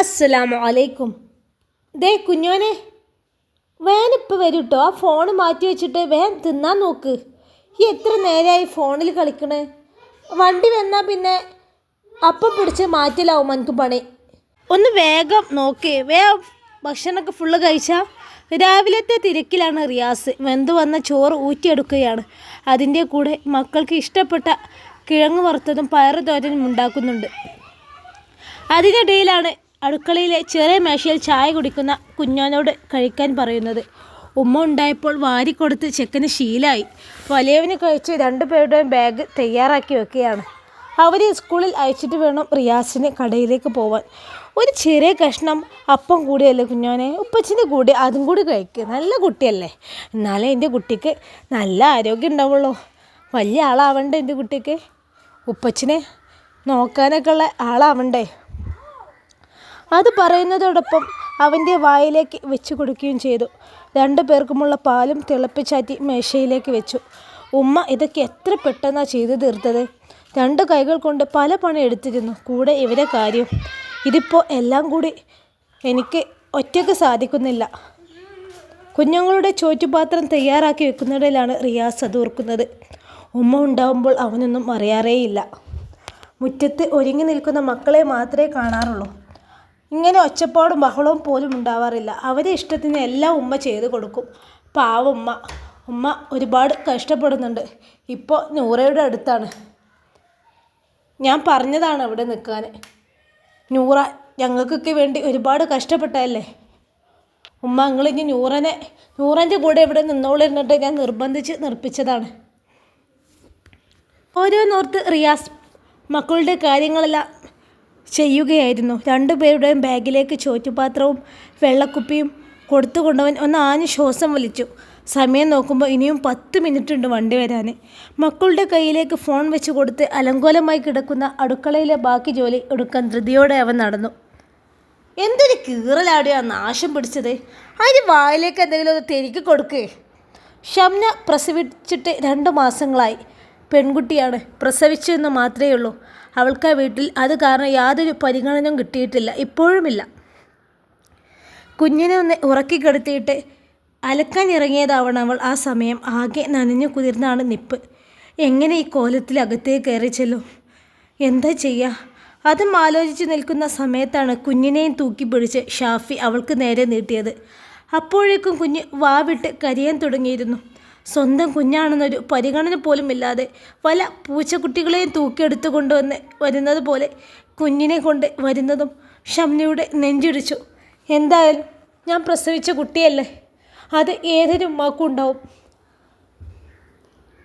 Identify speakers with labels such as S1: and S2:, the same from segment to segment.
S1: അസ്സലാമു അലൈക്കും. ദേ കുഞ്ഞോനെ ഇപ്പം വരും കേട്ടോ ആ ഫോൺ മാറ്റി വെച്ചിട്ട് വേൻ തിന്നാൻ നോക്ക്. ഈ എത്ര നേരമായി ഫോണിൽ കളിക്കണേ? വണ്ടി വന്നാൽ പിന്നെ അപ്പം പിടിച്ച് മാറ്റലാവും എനിക്ക് പണി. ഒന്ന് വേഗം നോക്ക്. വേഗം ഭക്ഷണമൊക്കെ ഫുള്ള് കഴിച്ചാൽ രാവിലത്തെ തിരക്കിലാണ് റിയാസ്. വെന്ത് വന്ന ചോറ് ഊറ്റിയെടുക്കുകയാണ്. അതിന്റെ കൂടെ മക്കൾക്ക് ഇഷ്ടപ്പെട്ട കിഴങ്ങ് വറുത്തതും പയറ് തോരനും ഉണ്ടാക്കുന്നുണ്ട്. അതിനിടയിലാണ് അടുക്കളയിലെ ചെറിയ മേശയിൽ ചായ കുടിക്കുന്ന കുഞ്ഞോനോട് കഴിക്കാൻ പറയുന്നത്. ഉമ്മ ഉണ്ടായപ്പോൾ വാരിക്കൊടുത്ത് ചെക്കന് ശീലായി. വലിയവന് കഴിച്ച് രണ്ടുപേരുടെയും ബാഗ് തയ്യാറാക്കി വെക്കുകയാണ്. അവരെ സ്കൂളിൽ അയച്ചിട്ട് വേണം റിയാസിന് കടയിലേക്ക് പോവാൻ. ഒരു ചെറിയ കഷ്ണം അപ്പം കൂടിയല്ലേ കുഞ്ഞോനെ? ഉപ്പച്ചിന്റെ കൂടി അതും കൂടി കഴിക്കുക നല്ല കുട്ടിയല്ലേ? എന്നാലേ എന്റെ കുട്ടിക്ക് നല്ല ആരോഗ്യം ഉണ്ടാവുള്ളൂ. വലിയ ആളാവണ്ടേ എന്റെ കുട്ടിക്ക്? ഉപ്പച്ചിനെ നോക്കാനൊക്കെ ഉള്ള ആളാവണ്ടേ? അത് പറയുന്നതോടൊപ്പം അവന്റെ വായിലേക്ക് വെച്ചു കൊടുക്കുകയും ചെയ്തു. രണ്ടു പേർക്കുമുള്ള പാലും തിളപ്പിച്ചാറ്റി മേശയിലേക്ക് വെച്ചു. ഉമ്മ ഇതൊക്കെ എത്ര പെട്ടെന്നാണ് ചെയ്തു തീർത്തത്? രണ്ട് കൈകൾ കൊണ്ട് പല പണി എടുത്തിരുന്നു. കൂടെ ഇവരെ കാര്യം. ഇതിപ്പോൾ എല്ലാം കൂടി എനിക്ക് ഒറ്റയ്ക്ക് സാധിക്കുന്നില്ല. കുഞ്ഞുങ്ങളുടെ ചോറ്റുപാത്രം തയ്യാറാക്കി വെക്കുന്നതിലാണ് റിയാസ് അത് ഓർക്കുന്നത്. ഉമ്മ ഉണ്ടാവുമ്പോൾ അവനൊന്നും അറിയാറേയില്ല. മുറ്റത്ത് ഒരുങ്ങി നിൽക്കുന്ന മക്കളെ മാത്രമേ കാണാറുള്ളൂ. ഇങ്ങനെ ഒച്ചപ്പാടും ബഹളവും പോലും ഉണ്ടാവാറില്ല. അവരെ ഇഷ്ടത്തിന് എല്ലാം ഉമ്മ ചെയ്ത് കൊടുക്കും. പാവം ഉമ്മ. ഉമ്മ ഒരുപാട് കഷ്ടപ്പെടുന്നുണ്ട്. ഇപ്പോൾ നൂറയുടെ അടുത്താണ്. ഞാൻ പറഞ്ഞതാണ് അവിടെ നിൽക്കാൻ. നൂറ ഞങ്ങൾക്കൊക്കെ വേണ്ടി ഒരുപാട് കഷ്ടപ്പെട്ടതല്ലേ? ഉമ്മ നിങ്ങളിനി നൂറനെ നൂറന്റെ കൂടെ ഇവിടെ നിന്നോളിരുന്നിട്ട് ഞാൻ നിർബന്ധിച്ച് നിർപ്പിച്ചതാണ്. ഓരോന്നോർത്ത് റിയാസ് മക്കളുടെ കാര്യങ്ങളെല്ലാം ചെയ്യുകയായിരുന്നു. രണ്ടുപേരുടെയും ബാഗിലേക്ക് ചോറ്റുപാത്രവും വെള്ളക്കുപ്പിയും കൊടുത്തു കൊണ്ടവൻ ഒന്ന് ആഞ്ഞ് ശ്വാസം വലിച്ചു. സമയം നോക്കുമ്പോൾ ഇനിയും പത്ത് മിനിറ്റ് ഉണ്ട് വണ്ടി വരാൻ മക്കളുടെ കയ്യിലേക്ക് ഫോൺ വെച്ച് കൊടുത്ത് അലങ്കോലമായി കിടക്കുന്ന അടുക്കളയിലെ ബാക്കി ജോലി എടുക്കാൻ ധൃതിയോടെ അവൻ നടന്നു. എന്തൊരു കീറലാടിയാ നാശം പിടിച്ചത്. അതിന് വായിലേക്ക് എന്തെങ്കിലും ഒന്ന് തിരികെ കൊടുക്കേ. ഷംന പ്രസവിച്ചിട്ട് രണ്ട് മാസങ്ങളായി. പെൺകുട്ടിയാണ്. പ്രസവിച്ചു എന്ന് മാത്രമേ ഉള്ളൂ. അവൾക്ക് ആ വീട്ടിൽ അത് കാരണം യാതൊരു പരിഗണനയും കിട്ടിയിട്ടില്ല. ഇപ്പോഴുമില്ല. കുഞ്ഞിനെ ഒന്ന് ഉറക്കി കിടത്തിയിട്ട് അലക്കാൻ ഇറങ്ങിയതാവണം അവൾ. ആ സമയം ആകെ നനഞ്ഞു കുതിർന്നാണ് നിപ്പ്. എങ്ങനെ ഈ കോലത്തിൽ അകത്തേക്ക് കയറി ചെല്ലും? എന്താ ചെയ്യുക അതും ആലോചിച്ച് നിൽക്കുന്ന സമയത്താണ് കുഞ്ഞിനെയും തൂക്കി പിടിച്ച് ഷാഫി അവൾക്ക് നേരെ നീട്ടിയത്. അപ്പോഴേക്കും കുഞ്ഞ് വാവിട്ട് കരയാൻ തുടങ്ങിയിരുന്നു. സ്വന്തം കുഞ്ഞാണെന്നൊരു പരിഗണന പോലും ഇല്ലാതെ പല പൂച്ചക്കുട്ടികളെയും തൂക്കിയെടുത്തു കൊണ്ടുവന്ന് വരുന്നത് പോലെ കുഞ്ഞിനെ കൊണ്ട് വരുന്നതും ഷംനയുടെ നെഞ്ചിടിച്ചു. എന്തായാലും ഞാൻ പ്രസവിച്ച കുട്ടിയല്ലേ? അത് ഏതൊരു ഉമ്മാക്കും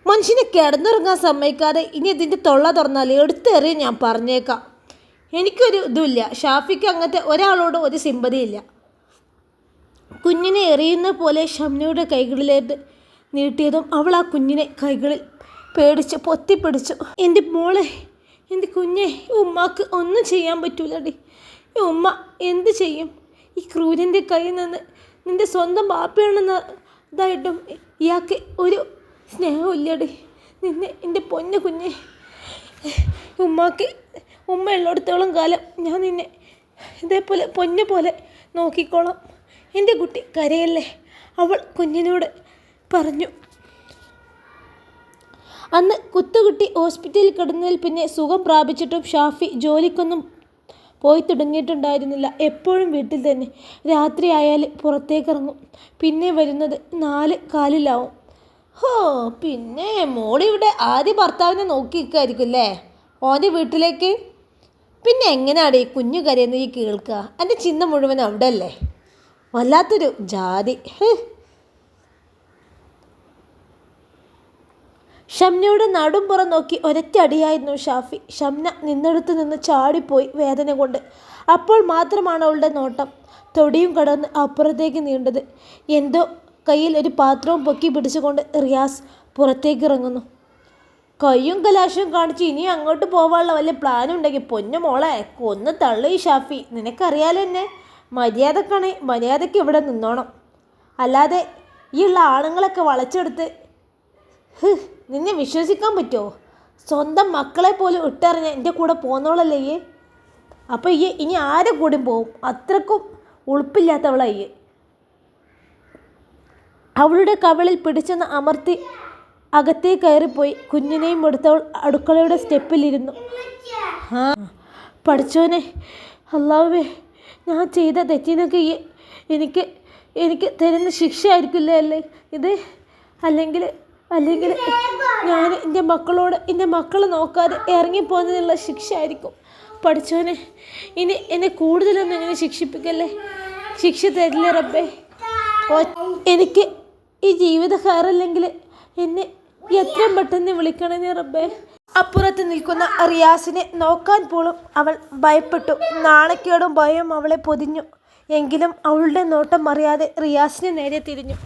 S1: മനുഷ്യനെ കിടന്നുറങ്ങാൻ സമ്മതിക്കാതെ ഇനി ഇതിന്റെ തൊള്ള തുറന്നാൽ എടുത്തെറിയും ഞാൻ പറഞ്ഞേക്കാം. എനിക്കൊരു ഇതുമില്ല. ഷാഫിക്ക് അങ്ങനത്തെ ഒരാളോട് ഒരു സിമ്പതിയില്ല. കുഞ്ഞിനെ എറിയുന്ന പോലെ ഷംനയുടെ കൈകളിലേക്ക് നീട്ടിയതും അവൾ ആ കുഞ്ഞിനെ കൈകളിൽ പേടിച്ച് പൊത്തിപ്പിടിച്ചു. എന്റെ മോളെ എന്റെ കുഞ്ഞെ ഈ ഉമ്മാക്ക് ഒന്നും ചെയ്യാൻ പറ്റൂലടി. ഈ ഉമ്മ എന്ത് ചെയ്യും? ഈ ക്രൂരന്റെ കയ്യിൽ നിന്ന് നിന്റെ സ്വന്തം ബാപ്പയാണെന്ന് ഇതായിട്ടും ഇയാൾക്ക് ഒരു സ്നേഹമില്ലടി നിന്നെ എന്റെ പൊന്ന കുഞ്ഞെ ഉമ്മാക്ക് ഉമ്മ ഉള്ളിടത്തോളം കാലം ഞാൻ നിന്നെ ഇതേപോലെ പൊന്നു പോലെ നോക്കിക്കോളാം. എന്റെ കുട്ടി കരയല്ലേ? അവൾ കുഞ്ഞിനോട് പറഞ്ഞു. അന്ന് കുത്തുകുട്ടി ഹോസ്പിറ്റലിൽ കിടന്നതിൽ പിന്നെ സുഖം പ്രാപിച്ചിട്ടും ഷാഫി ജോലിക്കൊന്നും പോയി തുടങ്ങിയിട്ടുണ്ടായിരുന്നില്ല. എപ്പോഴും വീട്ടിൽ തന്നെ. രാത്രിയായാൽ പുറത്തേക്കിറങ്ങും. പിന്നെ വരുന്നത് നാല് കാലിലാവും. ഹോ പിന്നെ മോളിവിടെ ആദ്യ ഭർത്താവിനെ നോക്കി നിൽക്കായിരിക്കും അല്ലേ? ഓന്റെ വീട്ടിലേക്ക്? പിന്നെ എങ്ങനെയാണ് ഈ കുഞ്ഞു കരയെന്ന് ഈ കേൾക്കുക? എന്റെ ചിന്ത മുഴുവൻ അവിടെ അല്ലേ വല്ലാത്തൊരു ജാതി. ഷംനയുടെ നടും പുറം നോക്കി ഒരറ്റ അടിയായിരുന്നു ഷാഫി. ഷംന നിന്നെടുത്ത് നിന്ന് ചാടിപ്പോയി വേദന കൊണ്ട്. അപ്പോൾ മാത്രമാണ് അവളുടെ നോട്ടം. തൊടിയും കടന്ന് അപ്പുറത്തേക്ക് നീണ്ടത്. എന്തോ കയ്യിൽ ഒരു പാത്രവും പൊക്കി പിടിച്ചുകൊണ്ട് റിയാസ് പുറത്തേക്ക് ഇറങ്ങുന്നു. കയ്യും കലാശവും കാണിച്ച് ഇനി അങ്ങോട്ട് പോകാനുള്ള വല്ല പ്ലാനും ഉണ്ടെങ്കിൽ പൊന്നു മോളെ കൊന്ന് തള്ളി ഷാഫി. നിനക്കറിയാലോ എന്നെ? മര്യാദക്കാണ് മര്യാദയ്ക്ക് ഇവിടെ നിന്നോണം. അല്ലാതെ ഈ ഉള്ള ആണുങ്ങളൊക്കെ വളച്ചെടുത്ത് ഹ്, നിന്നെ വിശ്വസിക്കാൻ പറ്റുമോ സ്വന്തം മക്കളെ പോലും ഇട്ടറിഞ്ഞ് എന്റെ കൂടെ പോന്നോളല്ലേ ഈ അപ്പോൾ ഈ ഇനി ആരെ കൂടി പോവും? അത്രക്കും ഉളുപ്പില്ലാത്തവളായി അവളുടെ കവളിൽ പിടിച്ചെന്ന് അമർത്തി അകത്തേ കയറിപ്പോയി. കുഞ്ഞിനെയും എടുത്തവൾ അടുക്കളയുടെ സ്റ്റെപ്പിലിരുന്നു. ആ പഠിച്ചോനെ അല്ലാവേ ഞാൻ ചെയ്ത തെറ്റിനൊക്കെ എനിക്ക് എനിക്ക് തരുന്ന ശിക്ഷ ആയിരിക്കില്ല അല്ലേ? ഇത് അല്ലെങ്കിൽ അല്ലെങ്കിൽ ഞാൻ എന്റെ മക്കളോട് എന്റെ മക്കളെ നോക്കാതെ ഇറങ്ങിപ്പോകുന്നതിനുള്ള ശിക്ഷ ആയിരിക്കും പഠിച്ചവനെ ഇനി എന്നെ കൂടുതലൊന്നും ഇങ്ങനെ ശിക്ഷിപ്പിക്കല്ലേ? ശിക്ഷ തരില്ല റബ്ബേ? എനിക്ക് ഈ ജീവിതക്കാരല്ലെങ്കിൽ എന്നെ എത്രയും പെട്ടെന്ന് വിളിക്കണേ റബ്ബേ? അപ്പുറത്ത് നിൽക്കുന്ന റിയാസിനെ നോക്കാൻ പോലും അവൾ ഭയപ്പെട്ടു. നാണക്കേടും ഭയവും അവളെ പൊതിഞ്ഞു. എങ്കിലും അവളുടെ നോട്ടം അറിയാതെ റിയാസിനെ നേരെ തിരിഞ്ഞു.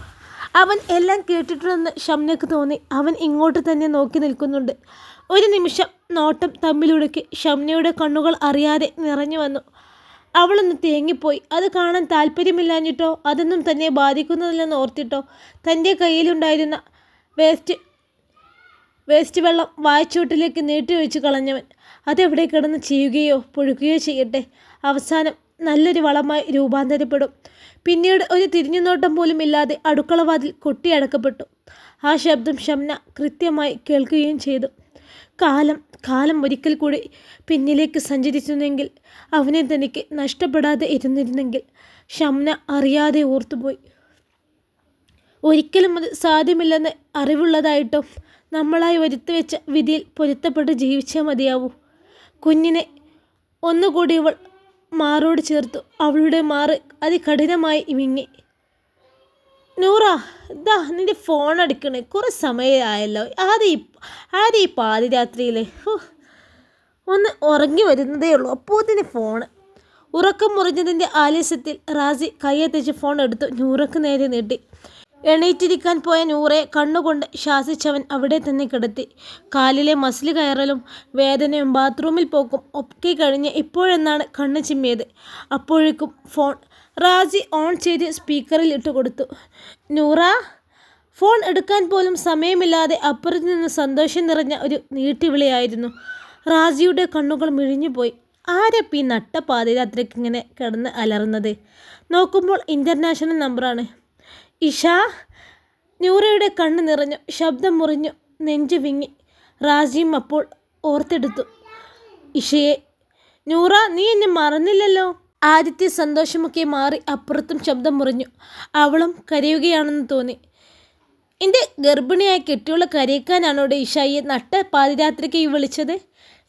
S1: അവൻ എല്ലാം കേട്ടിട്ടുണ്ടെന്ന് ഷംനക്ക് തോന്നി. അവൻ ഇങ്ങോട്ട് തന്നെ നോക്കി നിൽക്കുന്നുണ്ട്. ഒരു നിമിഷം നോട്ടം തമ്മിലുടക്കി ഷംനയുടെ കണ്ണുകൾ അറിയാതെ നിറഞ്ഞു വന്നു. അവളൊന്ന് തേങ്ങിപ്പോയി. അത് കാണാൻ താല്പര്യമില്ലാഞ്ഞിട്ടോ? അതൊന്നും തന്നെ ബാധിക്കുന്നതില്ലെന്ന് ഓർത്തിട്ടോ? തന്റെ കയ്യിലുണ്ടായിരുന്ന വേസ്റ്റ് വേസ്റ്റ് വെള്ളം വായച്ചോട്ടിലേക്ക് നീട്ടിവെച്ച് കളഞ്ഞവൻ. അതെവിടെ കിടന്ന് ചെയ്യുകയോ പുഴുകുകയോ ചെയ്യട്ടെ? അവസാനം നല്ലൊരു വളമായി രൂപാന്തരപ്പെടും. പിന്നീട് ഒരു തിരിഞ്ഞുനോട്ടം പോലും ഇല്ലാതെ അടുക്കളവാതിൽ കൊട്ടിയടക്കപ്പെട്ടു. ആ ശബ്ദം ഷംന കൃത്യമായി കേൾക്കുകയും ചെയ്തു. കാലം കാലം ഒരിക്കൽ കൂടി പിന്നിലേക്ക് സഞ്ചരിച്ചിരുന്നെങ്കിൽ അവനെ തനിക്ക് നഷ്ടപ്പെടാതെ ഇരുന്നിരുന്നെങ്കിൽ ഷംന അറിയാതെ ഓർത്തുപോയി. ഒരിക്കലും അത് സാധ്യമില്ലെന്ന് അറിവുള്ളതായിട്ടും നമ്മളായി വരുത്തി വെച്ച വിധിയിൽ പൊരുത്തപ്പെട്ട് ജീവിച്ചേ മതിയാവൂ. കുഞ്ഞിനെ ഒന്നുകൂടി ഇവൾ മാറോട് ചേർത്തു. അവളുടെ മാറ് അതികഠിനമായി വിങ്ങി. നൂറ ദാ നിന്റെ ഫോൺ അടിക്കണേ. കുറേ സമയമായല്ലോ ആദ്യം ഈ ആദ്യം ഈ ഒന്ന് ഉറങ്ങി വരുന്നതേ ഉള്ളൂ. അപ്പോൾ തന്നെ ഫോൺ ഉറക്കം മുറിഞ്ഞതിന്റെ ആലസ്യത്തിൽ റാസി കയ്യെത്തിച്ച് ഫോൺ എടുത്തു. നൂറക്ക് നേരെ നീട്ടി. എണീറ്റിരിക്കാൻ പോയ നൂറെ കണ്ണുകൊണ്ട് ശാസിച്ചവൻ അവിടെ തന്നെ കിടത്തി. കാലിലെ മസിൽ കയറലും വേദനയും ബാത്റൂമിൽ പോക്കും ഒക്കെ കഴിഞ്ഞ് ഇപ്പോഴെന്നാണ് കണ്ണ് ചിമ്മിയത്. അപ്പോഴേക്കും ഫോൺ റാജി ഓൺ ചെയ്ത് സ്പീക്കറിൽ ഇട്ട് കൊടുത്തു. നൂറ ഫോൺ എടുക്കാൻ പോലും സമയമില്ലാതെ അപ്പുറത്ത് നിന്ന് സന്തോഷം നിറഞ്ഞ ഒരു നീട്ടിവിളിയായിരുന്നു. റാജിയുടെ കണ്ണുകൾ മിഴിഞ്ഞുപോയി ആരപ്പ ഈ നട്ട പാതിരാത്രിക്ക് ഇങ്ങനെ കിടന്ന് അലറുന്നത്? നോക്കുമ്പോൾ ഇന്റർനാഷണൽ നമ്പറാണ് ഇഷ നൂറയുടെ കണ്ണ് നിറഞ്ഞു ശബ്ദം മുറിഞ്ഞു നെഞ്ചു വിങ്ങി. റാജിയും അപ്പോൾ ഓർത്തെടുത്തു. ഇഷയെ നൂറ നീ എന്നെ മറന്നില്ലല്ലോ? ആദ്യത്തെ സന്തോഷമൊക്കെ മാറി അപ്പുറത്തും ശബ്ദം മുറിഞ്ഞു. അവളും കരയുകയാണെന്ന് തോന്നി. എന്റെ ഗർഭിണിയായ കെട്ടിയുള്ള കരയിക്കാനാണോടെ ഇഷായിയെ നട്ട പാതിരാത്രിക്ക് വിളിച്ചത്?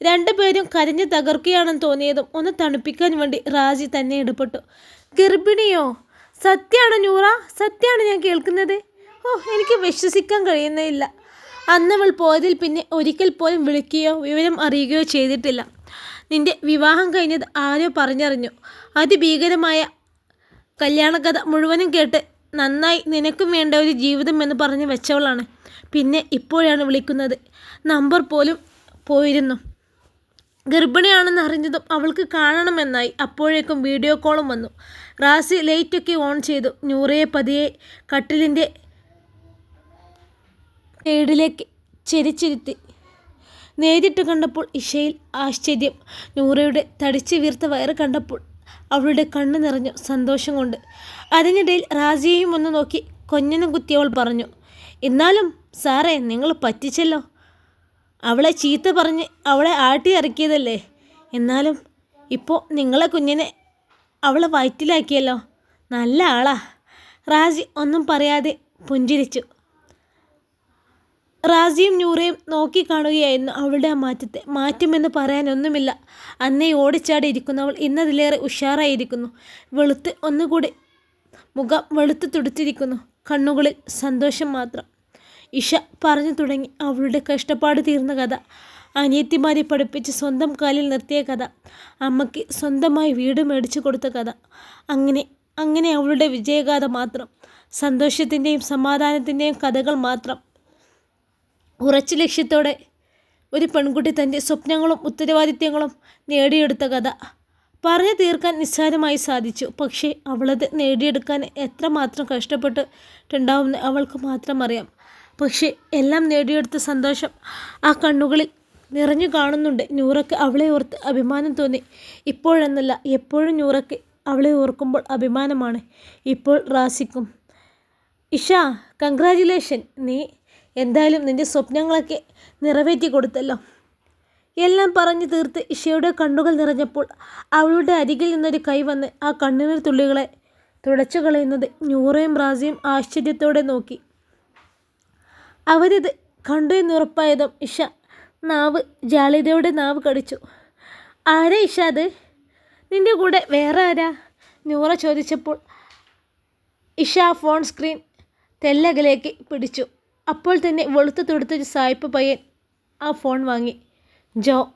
S1: രണ്ടുപേരും കരഞ്ഞു തകർക്കുകയാണെന്ന് തോന്നിയതും ഒന്ന് തണുപ്പിക്കാൻ വേണ്ടി റാജി തന്നെ ഇടപെട്ടു. ഗർഭിണിയോ? സത്യമാണോ നൂറ സത്യമാണ് ഞാൻ കേൾക്കുന്നത്. ഓ എനിക്ക് വിശ്വസിക്കാൻ കഴിയുന്നില്ല അന്നവൾ പോയതിൽ പിന്നെ ഒരിക്കൽ പോലും വിളിക്കുകയോ വിവരം അറിയുകയോ ചെയ്തിട്ടില്ല. നിന്റെ വിവാഹം കഴിഞ്ഞത് ആരോ പറഞ്ഞറിഞ്ഞു. അതിഭീകരമായ കല്യാണകഥ മുഴുവനും കേട്ട് നന്നായി നിനക്കും വേണ്ട ഒരു ജീവിതം എന്ന് പറഞ്ഞ് വെച്ചവളാണ്. പിന്നെ ഇപ്പോഴാണ് വിളിക്കുന്നത്. നമ്പർ പോലും പോയിരുന്നു. ഗർഭിണിയാണെന്ന് അറിഞ്ഞതും അവൾക്ക് കാണണമെന്നായി അപ്പോഴേക്കും വീഡിയോ കോളും വന്നു. റാസി ലൈറ്റൊക്കെ ഓൺ ചെയ്തു. നൂറയെ പതിയെ കട്ടിലിന്റെ സൈഡിലേക്ക് ചെരിച്ചിരുത്തി. നേരിട്ട് കണ്ടപ്പോൾ ഇഷയിൽ ആശ്ചര്യം. നൂറയുടെ തടിച്ച് വീർത്ത വയറ് കണ്ടപ്പോൾ അവളുടെ കണ്ണു നിറഞ്ഞു സന്തോഷം കൊണ്ട്. അതിനിടയിൽ റാസിയെയും ഒന്ന് നോക്കി കൊഞ്ഞനം കുത്തിയവൾ പറഞ്ഞു എന്നാലും സാറേ നിങ്ങൾ പറ്റിച്ചല്ലോ. അവളെ ചീത്ത പറഞ്ഞ് അവളെ ആട്ടി ഇറക്കിയതല്ലേ? എന്നാലും ഇപ്പോൾ നിങ്ങളെ കുഞ്ഞിനെ അവളെ വയറ്റിലാക്കിയല്ലോ. നല്ല ആളാ. റാജി ഒന്നും പറയാതെ പുഞ്ചിരിച്ചു. റാസിയും നൂറയും നോക്കിക്കാണുകയായിരുന്നു അവളുടെ ആ മാറ്റത്തെ. മാറ്റമെന്ന് പറയാനൊന്നുമില്ല. അന്നേ ഓടിച്ചാടി ഇരിക്കുന്നവൾ ഇന്നതിലേറെ ഉഷാറായിരിക്കുന്നു. വെളുത്ത് ഒന്നുകൂടി മുഖം വെളുത്ത് തുടുത്തിരിക്കുന്നു കണ്ണുകളിൽ സന്തോഷം മാത്രം. ഇഷ പറഞ്ഞു തുടങ്ങി. അവളുടെ കഷ്ടപ്പാട് തീർന്ന കഥ. അനിയത്തിമാരെ പഠിപ്പിച്ച് സ്വന്തം കാലിൽ നിർത്തിയ കഥ. അമ്മയ്ക്ക് സ്വന്തമായി വീട് മേടിച്ചു കൊടുത്ത കഥ. അങ്ങനെ അങ്ങനെ അവളുടെ വിജയഗാഥ മാത്രം. സന്തോഷത്തിന്റെയും സമാധാനത്തിന്റെയും കഥകൾ മാത്രം. ഉറച്ച ലക്ഷ്യത്തോടെ ഒരു പെൺകുട്ടി തന്റെ സ്വപ്നങ്ങളും ഉത്തരവാദിത്യങ്ങളും നേടിയെടുത്ത കഥ. പറഞ്ഞു തീർക്കാൻ നിസ്സാരമായി സാധിച്ചു. പക്ഷേ അവളത് നേടിയെടുക്കാൻ എത്രമാത്രം കഷ്ടപ്പെട്ടിട്ടുണ്ടാവുമെന്ന് അവൾക്ക് മാത്രം അറിയാം. പക്ഷേ എല്ലാം നേടിയെടുത്ത സന്തോഷം ആ കണ്ണുകളിൽ നിറഞ്ഞു കാണുന്നുണ്ട്. ന്യൂറക്ക് അവളെ ഓർത്ത് അഭിമാനം തോന്നി. ഇപ്പോഴെന്നല്ല എപ്പോഴും ന്യൂറക്ക് അവളെ ഓർക്കുമ്പോൾ അഭിമാനമാണ്. ഇപ്പോൾ റാസിക്കും. ഇഷ കൺഗ്രാജുലേഷൻ. നീ എന്തായാലും നിന്റെ സ്വപ്നങ്ങളൊക്കെ നിറവേറ്റി കൊടുത്തല്ലോ. എല്ലാം പറഞ്ഞു തീർത്ത് ഇഷയുടെ കണ്ണുകൾ നിറഞ്ഞപ്പോൾ അവളുടെ അരികിൽ നിന്നൊരു കൈ വന്ന് ആ കണ്ണുനീർ തുള്ളികളെ തുടച്ചു കളയുന്നത് ന്യൂറയും റാസിയും ആശ്ചര്യത്തോടെ നോക്കി. അവരിത് കണ്ടു എന്നുറപ്പായതും ഇഷ നാവ് ജാളിതയോടെ നാവ് കടിച്ചു. ആരാ ഇഷ അത്? നിന്റെ കൂടെ വേറെ ആരാ? നൂറ ചോദിച്ചപ്പോൾ ഇഷ ഫോൺ സ്ക്രീൻ തെല്ലകലേക്ക് പിടിച്ചു. അപ്പോൾ തന്നെ വെളുത്തു തൊടുത്തൊരു സായിപ്പ് പയ്യൻ ആ ഫോൺ വാങ്ങി. ജോ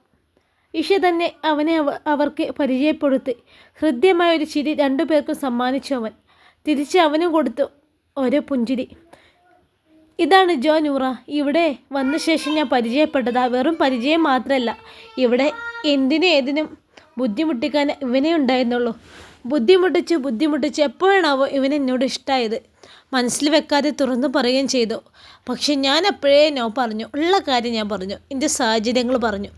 S1: ഇഷ തന്നെ അവനെ അവ അവർക്ക് പരിചയപ്പെടുത്തി. ഹൃദ്യമായ ഒരു ചിരി രണ്ടു പേർക്കും സമ്മാനിച്ചു അവൻ. തിരിച്ച് അവനും കൊടുത്തു. ഓരോ പുഞ്ചിരി. ഇതാണ് ജോ നൂറ. ഇവിടെ വന്ന ശേഷം ഞാൻ പരിചയപ്പെട്ടതാ. വെറും പരിചയം മാത്രമല്ല ഇവിടെ എന്തിനും ഏതിനും ബുദ്ധിമുട്ടിക്കാൻ ഇവനെ ഉണ്ടായിരുന്നുള്ളൂ. ബുദ്ധിമുട്ടിച്ച് ബുദ്ധിമുട്ടിച്ച് എപ്പോഴാണാവോ ഇവൻ എന്നോട് ഇഷ്ടമായത് മനസ്സിൽ വെക്കാതെ തുറന്നു പറയുകയും ചെയ്തു. പക്ഷെ ഞാൻ അപ്പോഴേ നോ പറഞ്ഞു. ഉള്ള കാര്യം ഞാൻ പറഞ്ഞു. എന്റെ സാഹചര്യങ്ങൾ പറഞ്ഞു.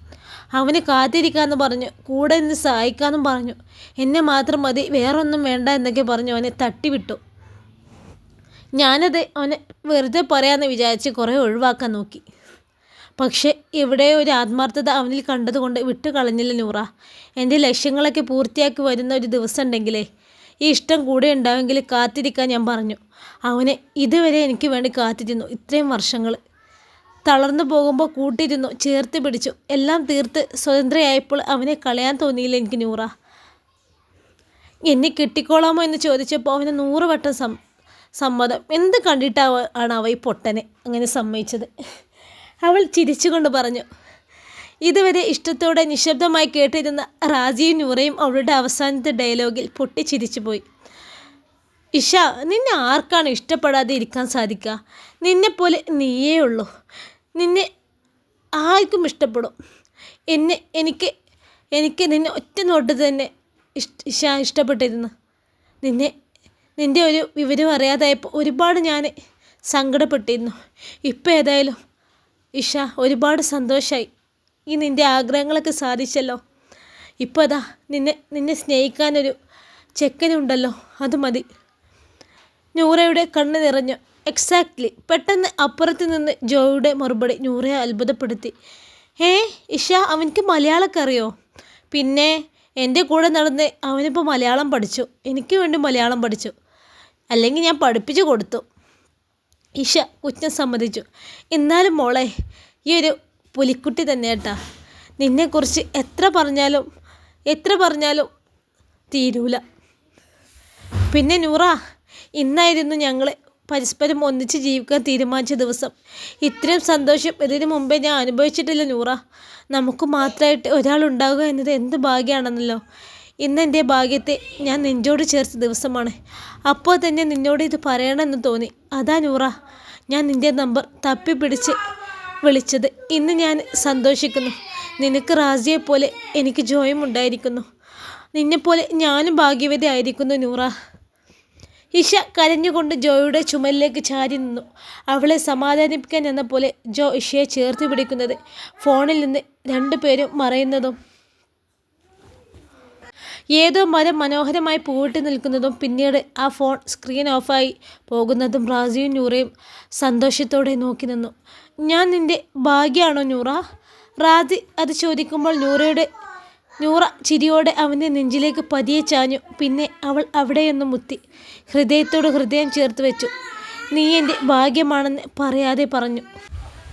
S1: അവനെ കാത്തിരിക്കാമെന്ന് പറഞ്ഞു. കൂടെ നിന്ന് സഹായിക്കാമെന്നും പറഞ്ഞു. എന്നെ മാത്രം മതി. വേറൊന്നും വേണ്ട എന്നൊക്കെ പറഞ്ഞു. അവനെ തട്ടിവിട്ടു. ഞാനത് അവനെ വെറുതെ പറയാമെന്ന് വിചാരിച്ച് കുറേ ഒഴിവാക്കാൻ നോക്കി. പക്ഷേ ഇവിടെ ഒരു ആത്മാർത്ഥത അവനിൽ കണ്ടതുകൊണ്ട് വിട്ടു കളഞ്ഞില്ല നൂറ. എന്റെ ലക്ഷ്യങ്ങളൊക്കെ പൂർത്തിയാക്കി വരുന്ന ഒരു ദിവസം ഉണ്ടെങ്കിലേ ഈ ഇഷ്ടം കൂടെ ഉണ്ടാവെങ്കിൽ കാത്തിരിക്കാൻ ഞാൻ പറഞ്ഞു. അവനെ ഇതുവരെ എനിക്ക് വേണ്ടി കാത്തിരുന്നു ഇത്രയും വർഷങ്ങൾ. തളർന്നു പോകുമ്പോൾ കൂട്ടിരുന്നു ചേർത്ത് പിടിച്ചു. എല്ലാം തീർത്ത് സ്വതന്ത്രയായപ്പോൾ അവനെ കളയാൻ തോന്നിയില്ല എനിക്ക് നൂറ. എന്നെ കിട്ടിക്കോളാമോ എന്ന് ചോദിച്ചപ്പോൾ അവനെ നൂറ് വട്ടം സം സമ്മതം. എന്ത് കണ്ടിട്ടാണ് ആണ് അവ ഈ പൊട്ടനെ അങ്ങനെ സമ്മതിച്ചത്? അവൾ ചിരിച്ചുകൊണ്ട് പറഞ്ഞു ഇതുവരെ ഇഷ്ടത്തോടെ നിശബ്ദമായി കേട്ടിരുന്ന റാജിയും നൂറയും അവളുടെ അവസാനത്തെ ഡയലോഗിൽ പൊട്ടിച്ചിരിച്ചു പോയി. ഇഷ നിന്നെ ആർക്കാണ് ഇഷ്ടപ്പെടാതെ ഇരിക്കാൻ സാധിക്കുക? നിന്നെപ്പോലെ നീയേ ഉള്ളൂ. നിന്നെ ആർക്കും ഇഷ്ടപ്പെടും. എന്നെ എനിക്ക് എനിക്ക് നിന്നെ ഒറ്റ നോട്ട് തന്നെ ഇഷ്ട ഇഷ ഇഷ്ടപ്പെട്ടിരുന്നു. നിന്നെ നിന്റെ ഒരു വിവരം അറിയാതായപ്പോൾ ഒരുപാട് ഞാൻ സങ്കടപ്പെട്ടിരുന്നു. ഇപ്പോൾ ഏതായാലും ഇഷ ഒരുപാട് സന്തോഷമായി ഈ നിന്റെ ആഗ്രഹങ്ങളൊക്കെ സാധിച്ചല്ലോ. ഇപ്പോൾ അതാ നിന്നെ നിന്നെ സ്നേഹിക്കാനൊരു ചെക്കനുണ്ടല്ലോ അത് മതി. നൂറയുടെ കണ്ണ് നിറഞ്ഞു. എക്സാക്ട്ലി പെട്ടെന്ന് അപ്പുറത്ത് നിന്ന് ജോയുടെ മറുപടി നൂറയെ അത്ഭുതപ്പെടുത്തി. ഏ ഇഷ അവനക്ക് മലയാളമൊക്കെ അറിയോ? പിന്നെ എന്റെ കൂടെ നടന്ന് അവനിപ്പോൾ മലയാളം പഠിച്ചു. എനിക്ക് വേണ്ടി മലയാളം പഠിച്ചു. അല്ലെങ്കിൽ ഞാൻ പഠിപ്പിച്ചു കൊടുത്തു. ഇഷ കുറ്റം സമ്മതിച്ചു. എന്നാലും മോളെ ഈ ഒരു പുലിക്കുട്ടി തന്നെ കേട്ടാ. നിന്നെക്കുറിച്ച് എത്ര പറഞ്ഞാലും എത്ര പറഞ്ഞാലും തീരൂല. പിന്നെ നൂറ ഇന്നായിരുന്നു ഞങ്ങൾ പരസ്പരം ഒന്നിച്ച് ജീവിക്കാൻ തീരുമാനിച്ച ദിവസം. ഇത്രയും സന്തോഷം ഇതിനു മുമ്പേ ഞാൻ അനുഭവിച്ചിട്ടില്ല നൂറ. നമുക്ക് മാത്രമായിട്ട് ഒരാളുണ്ടാകുക എന്നത് എന്ത് ഭാഗ്യമാണെന്നല്ലോ. ഇന്ന് എന്റെ ഭാഗ്യത്തെ ഞാൻ നെഞ്ചോട് ചേർത്ത ദിവസമാണ്. അപ്പോൾ തന്നെ നിന്നോട് ഇത് പറയണമെന്ന് തോന്നി. അതാ നൂറ ഞാൻ നിന്റെ നമ്പർ തപ്പി പിടിച്ച് വിളിച്ചത്. ഇന്ന് ഞാൻ സന്തോഷിക്കുന്നു. നിനക്ക് റാസിയെ പോലെ എനിക്ക് ജോയും ഉണ്ടായിരിക്കുന്നു. നിന്നെപ്പോലെ ഞാനും ഭാഗ്യവതി ആയിരിക്കുന്നു നൂറ. ഇഷ കരഞ്ഞുകൊണ്ട് ജോയുടെ ചുമലിലേക്ക് ചാരി നിന്നു. അവളെ സമാധാനിപ്പിക്കാൻ എന്ന പോലെ ജോ ഇഷയെ ചേർത്ത് പിടിക്കുന്നത് ഫോണിൽ നിന്ന് രണ്ടുപേരും മറയുന്നതും ഏതോ മരം മനോഹരമായി പൂവിട്ട് നിൽക്കുന്നതും പിന്നീട് ആ ഫോൺ സ്ക്രീൻ ഓഫായി പോകുന്നതും റാസിയും നൂറയും സന്തോഷത്തോടെ നോക്കി നിന്നു. ഞാൻ നിന്റെ ഭാഗ്യമാണോ നൂറ? റാജി അത് ചോദിക്കുമ്പോൾ നൂറയുടെ നൂറ ചിരിയോടെ അവന്റെ നെഞ്ചിലേക്ക് പതിയെ ചാഞ്ഞു. പിന്നെ അവൾ അവിടെയൊന്ന് മുത്തി ഹൃദയത്തോട് ഹൃദയം ചേർത്ത് വെച്ചു. നീ എന്റെ ഭാഗ്യമാണെന്ന് പറയാതെ പറഞ്ഞു.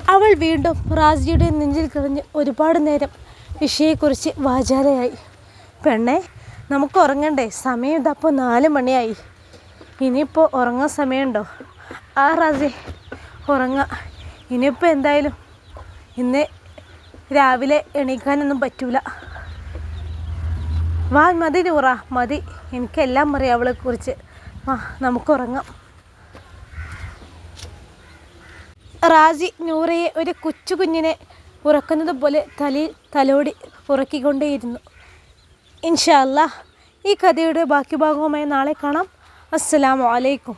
S1: അവൾ വീണ്ടും റാജിയുടെ നെഞ്ചിൽ കിടഞ്ഞ് ഒരുപാട് നേരം വിഷയെക്കുറിച്ച് വാചാലയായി. പെണ്ണെ നമുക്ക് ഉറങ്ങണ്ടേ? സമയം ഇതപ്പോൾ നാല് മണിയായി. ഇനിയിപ്പോൾ ഉറങ്ങാൻ സമയമുണ്ടോ? ആ റാസി ഉറങ്ങാം. ഇനിയിപ്പോൾ എന്തായാലും ഇന്ന് രാവിലെ എണീക്കാനൊന്നും പറ്റൂല. വാ മതി നൂറ മതി. എനിക്കെല്ലാം അറിയാം അവളെക്കുറിച്ച് ആ നമുക്ക് ഉറങ്ങാം. റാജി നൂറയെ ഒരു കൊച്ചു കുഞ്ഞിനെ ഉറക്കുന്നത് പോലെ തലയിൽ തലോടി ഉറക്കിക്കൊണ്ടേയിരുന്നു. ഇൻഷാ അല്ലാ ഈ കഥയുടെ ബാക്കി ഭാഗവുമായി നാളെ കാണാം. അസ്സലാമു അലൈക്കും.